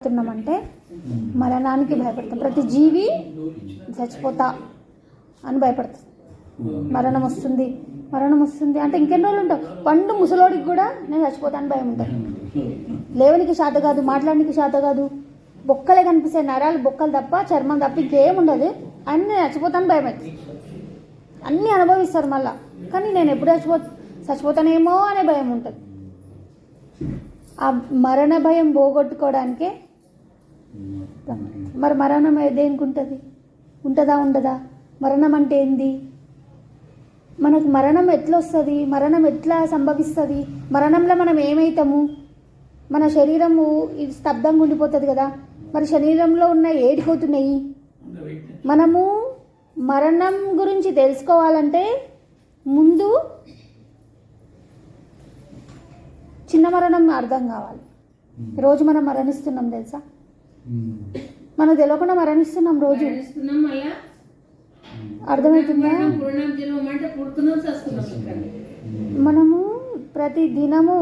భయపడుతున్నామంటే మరణానికి భయపడతాం. ప్రతి జీవి చచ్చిపోతా అని భయపడుతుంది మరణం వస్తుంది మరణం వస్తుంది అంటే ఇంకెన్ని రోజులు ఉంటావు? పండు ముసలోడికి కూడా నేను చచ్చిపోతా అని భయం ఉంటుంది. లేవనికి శాత కాదు మాట్లాడడానికి శాత కాదు. బొక్కలే కనిపిస్తాయి నరాలు బొక్కలు తప్ప చర్మం తప్ప ఇంకేం ఉండదు. అన్ని చచ్చిపోతాను భయం అవుతుంది అన్నీ అనుభవిస్తారు మళ్ళా. కానీ నేను ఎప్పుడు చచ్చిపో చచ్చిపోతానేమో అనే భయం ఉంటుంది. ఆ మరణ భయం పోగొట్టుకోవడానికే మరి మరణం దేనికి ఉంటుంది ఉంటుందా ఉండదా? మరణం అంటే ఏంది? మనకు మరణం ఎట్లా వస్తుంది మరణం ఎట్లా సంభవిస్తుంది? మరణంలో మనం ఏమవుతాము మన శరీరము ఇది స్తబ్దంగా ఉండిపోతుంది కదా. మరి శరీరంలో ఉన్న ఏడిపోతున్నాయి? మనము మరణం గురించి తెలుసుకోవాలంటే ముందు చిన్న మరణం అర్థం కావాలి. రోజు మనం మరణిస్తున్నాం తెలుసా? మనకు తెలియకుండా మరణిస్తున్నాం రోజు. మరణిస్తున్నాం మళ్ళా అర్థమవుతుందా? ఇక్కడ. మనము ప్రతి దినము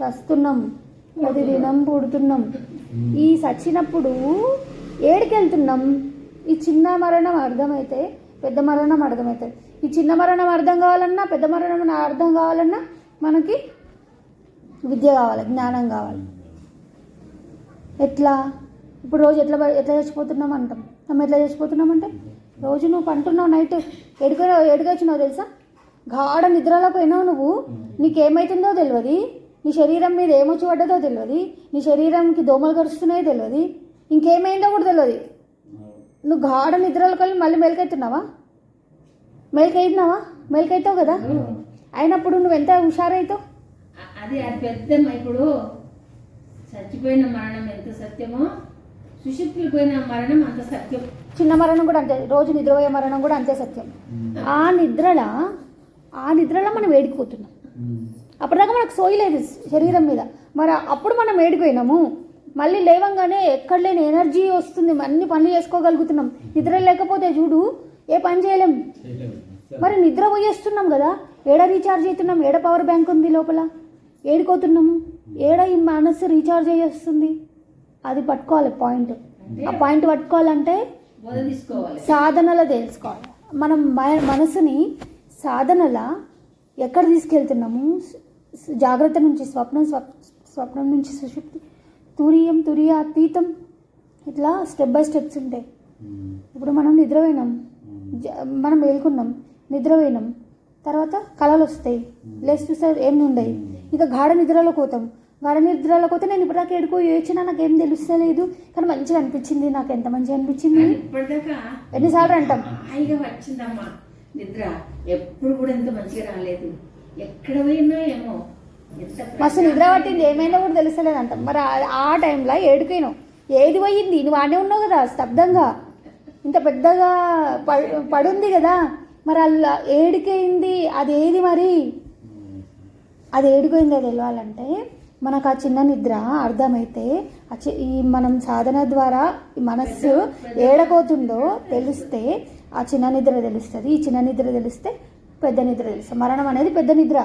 వస్తున్నాం ప్రతి దినం పుడుతున్నాం. ఈ సచ్చినప్పుడు ఏడికి వెళ్తున్నాం ఈ చిన్న మరణం అర్థమైతే పెద్ద మరణం అర్థమవుతుంది ఈ చిన్న మరణం అర్థం కావాలన్నా పెద్ద మరణం అర్థం కావాలన్నా మనకి విద్య కావాలి జ్ఞానం కావాలి. ఎట్లా? ఇప్పుడు రోజు ఎట్లా ఎట్లా చచ్చిపోతున్నాం అంటాం. మనం ఎట్లా చచ్చిపోతున్నాం అంటే రోజు నువ్వు పంటున్నావు నైట్ ఎడుక ఎడుకొచ్చినావు తెలుసా? గాఢ నిద్రలో పోయినావు నువ్వు. నీకేమవుతుందో తెలియదు నీ శరీరం మీద ఏమొచ్చి పడ్డదో తెలియదు నీ శరీరంకి దోమలు కరుస్తున్నాయో తెలియదు ఇంకేమైందో కూడా తెలియదు నువ్వు గాఢ నిద్రలోకి వెళ్ళి మళ్ళీ మెలకెత్తున్నావా? మెలకైతున్నావా మెలకైతావు కదా? అయినప్పుడు నువ్వు ఎంత హుషారైతావు? అది అది పెద్ద ఇప్పుడు చచ్చిపోయిన మరణం ఎంత సత్యమో? సుషుప్తులు పోయిన మరణం అంత సత్యం. చిన్న మరణం కూడా అంతే రోజు నిద్రపోయే మరణం కూడా అంతే సత్యం. ఆ నిద్రల ఆ నిద్రలో మనం వేడిపోతున్నాం అప్పటిదాకా మనకు సోయలేదు శరీరం మీద. మరి అప్పుడు మనం వేడిపోయినాము మళ్ళీ లేవంగానే ఎక్కడ లేని ఎనర్జీ వస్తుంది. అన్ని పనులు చేసుకోగలుగుతున్నాం. నిద్ర లేకపోతే చూడు ఏ పని చేయలేం. మరి నిద్ర పోయేస్తున్నాం కదా. ఏడ రీఛార్జ్ అవుతున్నాం ఏడ పవర్ బ్యాంక్ ఉంది లోపల? ఏడుకోతున్నాము? ఏడ ఈ మనసు రీఛార్జ్ అయ్యేస్తుంది అది పట్టుకోవాలి పాయింట్ ఆ పాయింట్ పట్టుకోవాలంటే సాధనలో తెలుసుకోవాలి. మనం మనసుని సాధనల ఎక్కడ తీసుకెళ్తున్నాము? జాగ్రత్త నుంచి స్వప్నం స్వప్ స్వప్నం నుంచి సుషుప్తి తురియం తురియ అతీతం. ఇట్లా స్టెప్ బై స్టెప్స్ ఉంటాయి. ఇప్పుడు మనం నిద్రపోయినాం. జ- మనం మేల్కున్నాం. నిద్రపోయినాం. తర్వాత కళలు వస్తాయి. లేచి చూస్తే ఏం ఉండయి. ఇక గాఢ నిద్రలో పోతాం. గాఢ నిద్రలో పోతే నేను ఇప్పటిదాకా ఎడుకో ఏడ్చినా నాకేం తెలుస్తలేదు. కానీ మంచిగా అనిపించింది నాకు ఎంత మంచిగా అనిపించింది? ఎన్నిసార్లు అంటాం? హాయిగా వచ్చిందమ్మా నిద్ర. ఎప్పుడు కూడా ఎంత మంచిగా రాలేదు. ఎక్కడ పోయినా ఏమో మస్తు నిద్ర పట్టింది. ఏమైనా కూడా తెలుస్తలేదు అంటాం. మరి ఆ- టైంలో ఏడుకైనావు ఏది పోయింది? నువ్వు ఆనే ఉన్నావు కదా స్తబ్దంగా. ఇంత పెద్దగా పడు పడుంది కదా. మరి అలా ఏడికైంది? అది ఏది మరి? అది ఏడిపోయిందో తెలియాలంటే మనకు ఆ చిన్న నిద్ర అర్థమైతే ఈ మనం సాధన ద్వారా మనస్సు ఏడపోతుందో తెలిస్తే ఆ చిన్న నిద్ర తెలుస్తుంది. ఈ చిన్న నిద్ర తెలిస్తే పెద్ద నిద్ర తెలుస్తుంది. మరణం అనేది పెద్ద నిద్ర.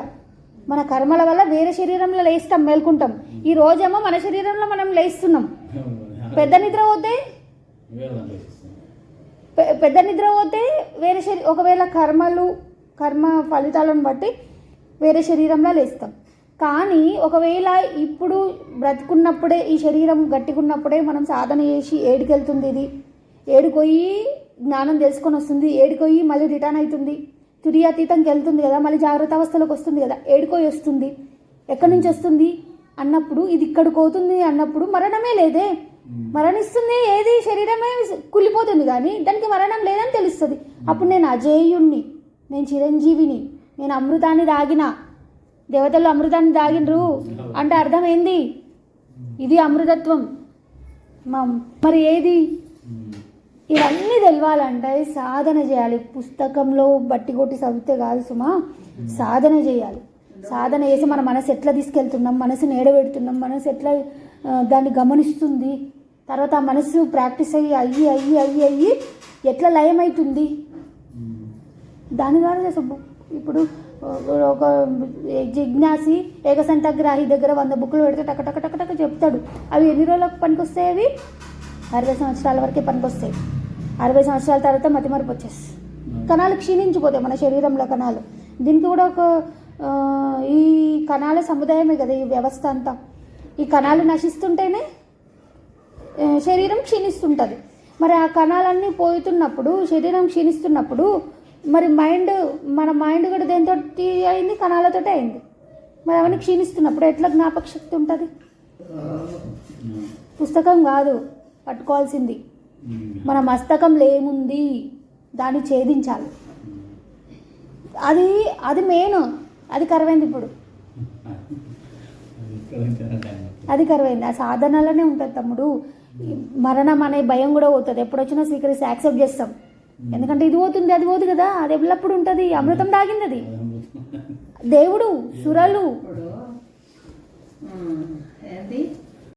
మన కర్మల వల్ల వేరే శరీరంలో లేస్తాం మేల్కుంటాం. ఈ రోజేమో మన శరీరంలో మనం లేస్తున్నాం. పెద్ద నిద్ర పోతే? పెద్ద నిద్ర పోతే వేరే శరీ ఒకవేళ కర్మలు కర్మ ఫలితాలను బట్టి వేరే శరీరంలో లేస్తాం. కానీ ఒకవేళ ఇప్పుడు బ్రతుకున్నప్పుడే ఈ శరీరం గట్టికున్నప్పుడే మనం సాధన చేసి ఏడుకెళ్తుంది ఇది. ఏడుకొయి జ్ఞానం తెలుసుకొని వస్తుంది. ఏడుకొయి మళ్ళీ రిటర్న్ అవుతుంది. తురియాతీతంకి వెళ్తుంది కదా మళ్ళీ జాగ్రత్త అవస్థలోకి వస్తుంది కదా. ఏడుకోయి వస్తుంది. ఎక్కడి నుంచి వస్తుంది? అన్నప్పుడు ఇది ఇక్కడికి పోతుంది అన్నప్పుడు మరణమే లేదే. మరణిస్తుంది ఏది శరీరమే కుళ్ళిపోతుంది కానీ దానికి మరణం లేదని తెలుస్తుంది. అప్పుడు నేను అజేయుణ్ణి నేను చిరంజీవిని నేను అమృతాన్ని దాగిన దేవతలు అమృతాన్ని దాగినరు అంటే అర్థం ఏంది ఇది అమృతత్వం. మరి ఏది? ఇవన్నీ తెలవాలంటే సాధన చేయాలి. పుస్తకంలో బట్టి కొట్టి చదివితే కాదు సుమా సాధన చేయాలి. సాధన చేసి మన మనసు ఎట్లా తీసుకెళ్తున్నాం మనసుని ఏడబెడుతున్నాం మనసు ఎట్లా దాన్ని గమనిస్తుంది? తర్వాత ఆ మనసు ప్రాక్టీస్ అయ్యి అయ్యి అయ్యి అయ్యి అయ్యి ఎట్లా లయమవుతుంది దాని ద్వారా ఇప్పుడు ఒక జిజ్ఞాసి ఏకసంతగ్రాహి దగ్గర వంద బుక్లు పెడితే టక టక టక టక చెప్తాడు. అవి ఎన్ని రోజులకు పనికొస్తాయి అవి? అరవై సంవత్సరాల వరకే పనికొస్తాయి. అరవై సంవత్సరాల తర్వాత మతిమరుపు వచ్చేసి కణాలు క్షీణించిపోతాయి మన శరీరంలో కణాలు. దీనికి కూడా ఒక ఈ కణాల సముదాయమే కదా ఈ వ్యవస్థ అంతా. ఈ కణాలు నశిస్తుంటేనే శరీరం క్షీణిస్తుంటుంది. మరి ఆ కణాలన్నీ పోతున్నప్పుడు శరీరం క్షీణిస్తున్నప్పుడు మరి మైండ్ మన మైండ్ కూడా దేంతో అయింది? కణాలతో అయింది. మరి అవన్నీ క్షీణిస్తున్నప్పుడు ఎట్లా జ్ఞాపక శక్తి ఉంటుంది? పుస్తకం కాదు పట్టుకోవాల్సింది. మన మస్తకంలో ఏముంది దాన్ని ఛేదించాలి. అది అది మెయిన్ అది కరువైంది ఇప్పుడు. అది కరువైంది. ఆ సాధనలోనే ఉంటుంది తమ్ముడు. మరణం అనే భయం కూడా పోతుంది. ఎప్పుడు వచ్చినా స్వీకరిస్తే యాక్సెప్ట్ చేస్తాం. ఎందుకంటే ఇది పోతుంది అది పోదు కదా. అది ఎల్లప్పుడు ఉంటుంది. అమృతం తాగింది. అది దేవుడు సురలు.